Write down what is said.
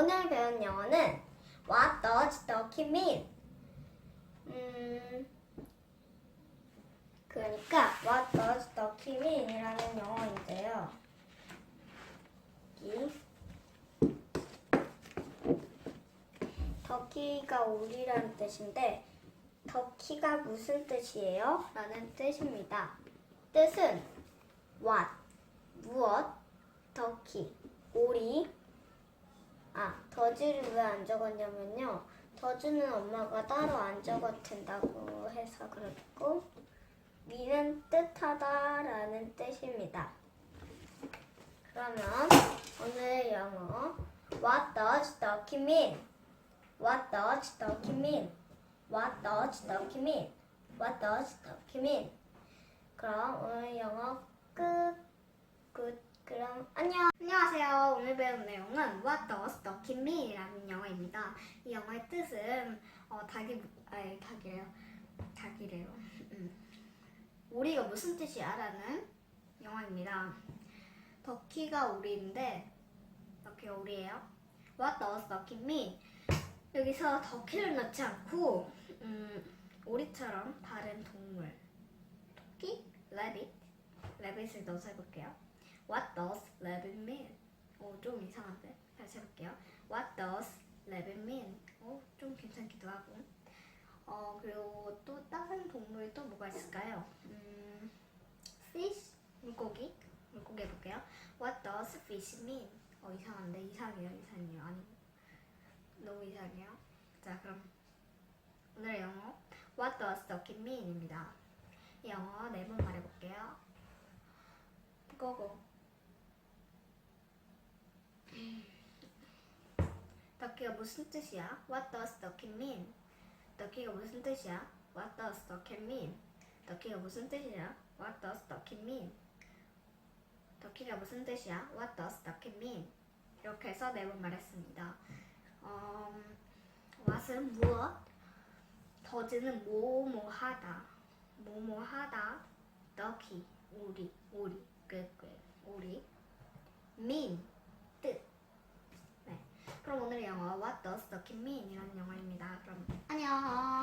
오늘 배운 영어는 What does ducky mean? 음, 그러니까 What does ducky mean? 이라는 영어인데요. 더키가 오리라는 뜻인데 더키가 무슨 뜻이에요? 라는 뜻입니다. 뜻은 what, 무엇, 더키, 오리. 아, 더즈를 왜 안 적었냐면요. 더즈는 엄마가 따로 안 적어둔다고 해서 그렇고 미는 뜻하다라는 뜻입니다. 그러면 오늘 영어 What does ducky mean? What does ducky mean? What does ducky mean? What does ducky mean? 그럼 오늘 영어 끝. 끝. 그럼 안녕. 안녕하세요. 오늘 배운 내용은 What does ducky mean?이라는 영어입니다. 이 영어의 뜻은 어, 닭이 아니 닭이래요. 닭이래요. 음. 오리가 무슨 뜻이야?라는 영어입니다. 더키가 오리인데 더키가 오리예요. What does ducky mean? 여기서 더키를 넣지 않고 음, 오리처럼 다른 동물 토끼, rabbit, rabbit을 넣어서 해볼게요. What does rabbit mean? 오, 좀 이상한데? 다시 해볼게요. What does rabbit mean? 오, 좀 괜찮기도 하고. 어, 그리고 또 다른 동물이 또 뭐가 있을까요? 음, fish, 물고기, 물고기 해볼게요. What does fish mean? 어, 이상한데? 이상해요, 이상해요. 아니, 너무 이상해요. 자, 그럼 오늘의 영어 What does ducky mean?입니다. 이 영어 네번 말해볼게요. 고고. Ducky가 무슨 뜻이야? What does ducky mean? ducky가 무슨 뜻이야? What does ducky mean? ducky가 무슨 뜻이야? What does ducky mean? ducky가 무슨 뜻이야? What does ducky mean? 이렇게 해서 네 번 말했습니다. 어, what은 무엇? 더즈는 뭐뭐하다, 뭐뭐하다, ducky 오리, 오리, 꾀꾀, 오리, mean 뜻. 네. 그럼 오늘 영어 What does ducky mean? 이라는 영어입니다. 그럼 안녕.